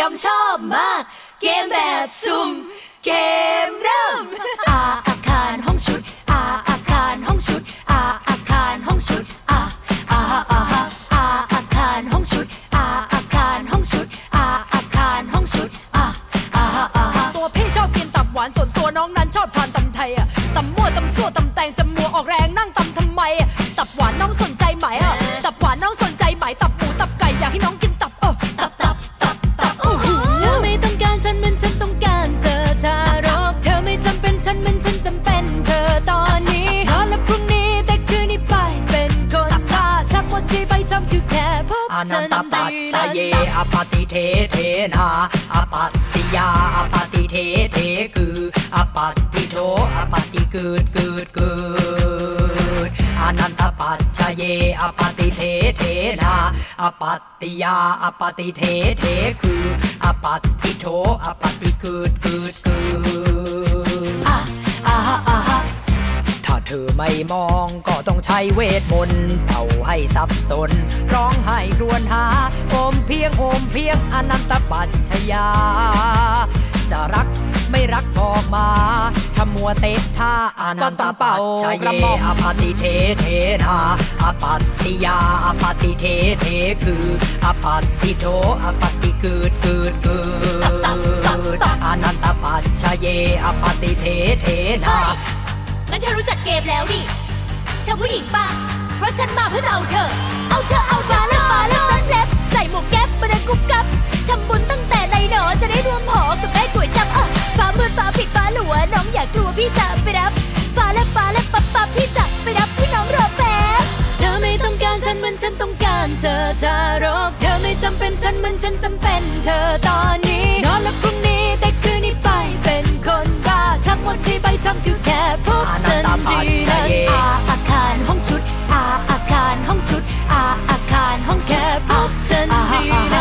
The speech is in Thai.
ยอมชอบมาก เกมแบบซุ่ม เกมเริ่ม อาอาคารห้องชุด อาอาคารห้องชุด อาอาคารห้องชุด อาอาฮะอาฮะอาอาคารห้องชุด อาอาคารห้องชุด อาอาคารห้องชุด อาอาฮะอาฮะตัวพี่ชอบกินตับหวานส่วนตัวน้องนั้นชอบทานตำ นัอนตนั้นปัจดีจเยอปฏิเทเทนาอปัตติยาอปฏิเทเทคืออปัตติโทอปฏิเกิดเกิดเกิดอานันตปัจจเยอปฏิเทเทนาอปัตติยาอปฏิเทเทคืออปัตติโทอปฏิเกิดเกิดเกิด ม่มองก็ต้องใช้เวทมนต์เป่าให้สับสน ร้องไห้ครวญหาโอมเพียงโอมเพียงอนันตปัจชยา จะรักไม่รักบอกมาถ้ามัวเตะท่าอนันตปัจชยเยอปฏิเทเทนาอปัตติยาอปฏิเทเทคืออปัตติโทอปฏิเกิดเกิดเกิดอนันตปัจชยเยอปฏิเทเทนา งั้นฉันรู้จักเกมแล้วดิชอบผู้หญิงป่ะ เพราะฉันมาเพื่อเอาเธอ เอาเธอเอาฟ้าและฟ้าและซันเล็บใส่หมวกแก๊ปมาเดินกุ๊บกับทำบุญตั้งแต่ในหนอจะได้รวมหอกับได้ก๋วยจับเออฟ้ามืดฟ้าผิดฟ้าหลัวน้องอยากกลัวพี่จะไปรับฟ้าและฟ้าและปับปับพี่จะไปรับพี่น้องรอแป๊บเธอไม่ต้องการฉันเหมือนฉันต้องการเธอทารกเธอไม่จำเป็นฉันเหมือนฉันจำเป็น เธอตอนนี้นอนแล้วพรุ่งนี้แต่ 啊曾经